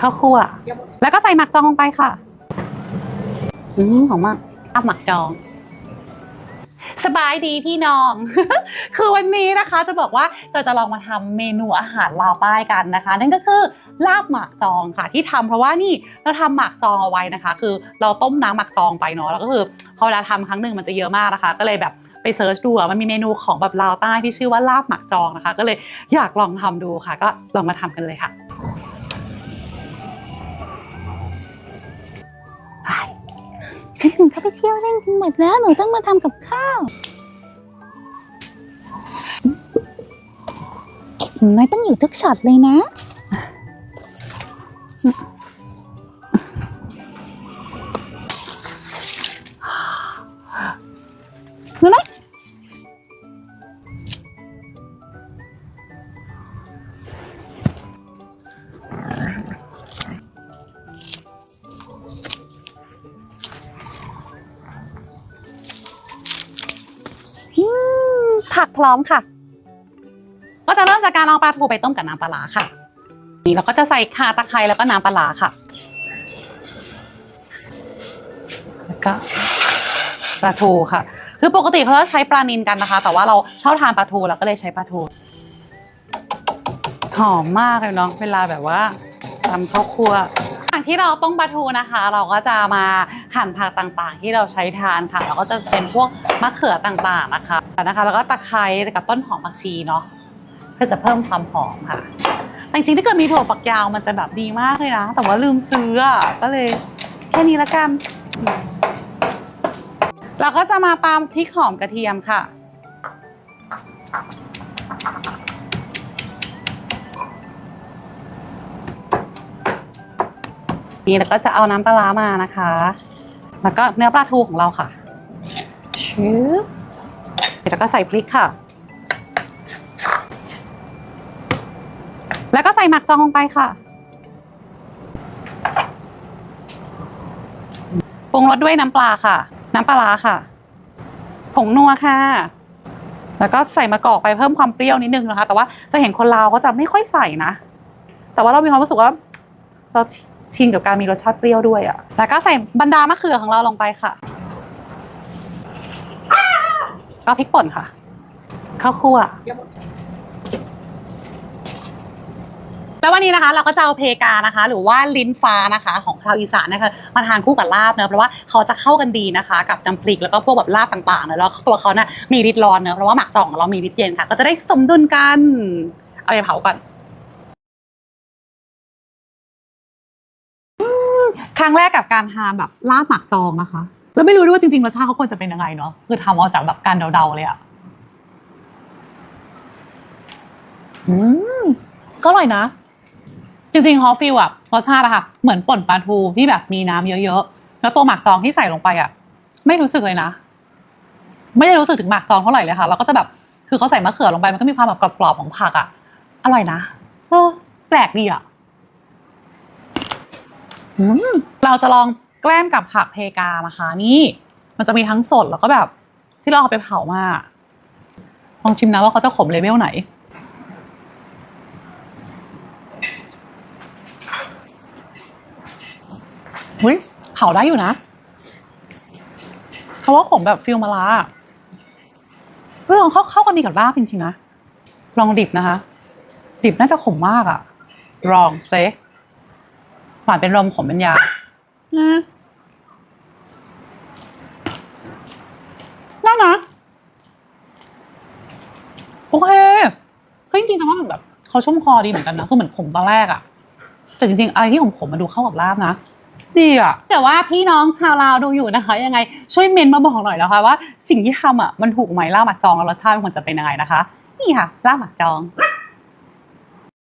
ข้าวคั่ว แล้วก็ใส่หมักจองลงไปค่ะ อืมหอมมากอับหมักจองสบายดีพี่น้อง คือวันนี้นะคะจะบอกว่าจะจะลองมาทำเมนูอาหารลาวใต้กันนะคะ นั่นก็คือลาบหมักจองค่ะที่ทำเพราะว่านี่เราทำหมักจองเอาไว้นะคะ คือเราต้มน้ำหมักจองไปเนาะแล้วก็คือพอเวลาทำครั้งหนึ่งมันจะเยอะมากนะคะ ก็เลยแบบไปเซิร์ชดูอะมันมีเมนูของแบบลาวใต้ที่ชื่อว่าลาบหมักจองนะคะ ก็เลยอยากลองทำดูค่ะ ก็ลองมาทำกันเลยค่ะ พี่ถึงเขาไปเที่ยวเล่นกันหมดแล้ว หนูต้องมาทำกับข้าวหนูน้อยต้องอยู่ทุกช็อตเลยนะ ผักพร้อมค่ะ ก็จะเริ่มจากการเอาปลาทูไปต้มกับน้ำปลาร้าค่ะ นี่เราก็จะใส่ข่าตะไคร้แล้วก็น้ำปลาร้าค่ะ แล้วก็ปลาทูค่ะ คือปกติเขาจะใช้ปลานินกันนะคะ แต่ว่าเราชอบทานปลาทูเราก็เลยใช้ปลาทู หอมมากเลยเนาะ เวลาแบบว่าทำข้าวคั่ว หลังที่เราต้มปลาทูนะคะ เราก็จะมาหั่นผักต่างๆ ที่เราใช้ทานค่ะแล้วก็จะเป็นพวกมะเขือต่างๆนะคะนะคะ แล้วก็ตะไคร้กับต้นหอมผักชีเนาะเพื่อจะเพิ่มความหอมค่ะแต่จริงๆถ้าเกิดมีถั่วฝักยาวมันจะแบบดีมากเลยนะ แต่ว่าลืมซื้ออะก็เลยแค่นี้ละกัน เราก็จะมาตามพริกหอมกระเทียมค่ะ นี่แล้วก็จะเอาน้ำปลามานะคะ แล้วก็เนื้อปลาทูของเราค่ะชื้อแล้วก็ใส่พริกค่ะ แล้วก็ใส่หมักจองลงไปค่ะปรุงรสด้วยน้ำปลาค่ะ น้ำปลาค่ะ ผงนัวค่ะ แล้วก็ใส่มะกอกไปเพิ่มความเปรี้ยวนิดนึงนะคะ แต่ว่าจะเห็นคนลาวเขาจะไม่ค่อยใส่นะ แต่ว่าเรามีความรู้สึกว่า เรา ชินกับการมีรสชาติเปรี้ยวด้วยอะแล้วก็ใส่บรรดามะเขือของเราลงไปค่ะ ก็พริกป่นค่ะ ข้าวคั่ว แล้ววันนี้นะคะ เราก็จะเอาเพกานะคะ หรือว่าลิ้นฟ้านะคะของชาวอีสานนะคะมาทานคู่กับลาบเนอะเพราะว่าเขาจะเข้ากันดีนะคะ กับน้ำพริกแล้วก็พวกแบบลาบต่างๆเนอะแล้วตัวเขาเนี่ยมีฤทธิ์ร้อนเนอะเพราะว่าหมักจ่องของเรามีฤทธิ์เย็นค่ะ ก็จะได้สมดุลกัน เอาไปเผาก่อน ครั้งแรกกับการทานแบบลาบหมักจองนะคะ แล้วไม่รู้ด้วยว่าจริงๆรสชาติเขาควรจะเป็นยังไงเนาะคือทำเอาจากแบบการเดาๆเลยอะอืมก็อร่อยนะ จริงๆฮอฟฟิลอะรสชาติอะค่ะ เหมือนป่นปลาทูที่แบบมีน้ำเยอะๆ แล้วตัวหมักจองที่ใส่ลงไปอะไม่รู้สึกเลยนะ ไม่ได้รู้สึกถึงหมักจองเท่าไหร่เลยค่ะแล้วก็จะแบบคือเขาใส่มะเขือลงไปมันก็มีความแบบกรอบๆของผักอะอร่อยนะเออแปลกดีอะ เราจะลองแกล้มกับผักเพกานะคะ นี่มันจะมีทั้งสดแล้วก็แบบ ที่เราเอาไปเผามาลองชิมนะว่าเขาจะขมเลเวลไหน อุ้ยเผาได้อยู่นะเพราว่าผมแบบฟิลมาลาเรื่ออเข้าเข้ากันดีกับลาบจริงๆนะ ลองดิบนะคะ ดิบน่าจะขมมากอะลองเซ หวานเป็นลมขมเป็นยานะน่านะโอเคเฮ้ยจริงๆจะว่าแบบเขาชุ่มคอดีเหมือนกันนะคือเหมือนขมตอนแรกอะแต่จริงๆอะไรที่ขมๆมาดูเข้ากับลาบนะดีอะแต่ว่าพี่น้องชาวลาวดูอยู่นะคะ ยังไงช่วยเมนมาบอกหน่อยนะคะว่าสิ่งที่ทำอะมันถูกไหมลาบหมักจองแล้วรสชาติมันควรจะเป็นยังไงนะคะ นี่ค่ะลาบหมักจอง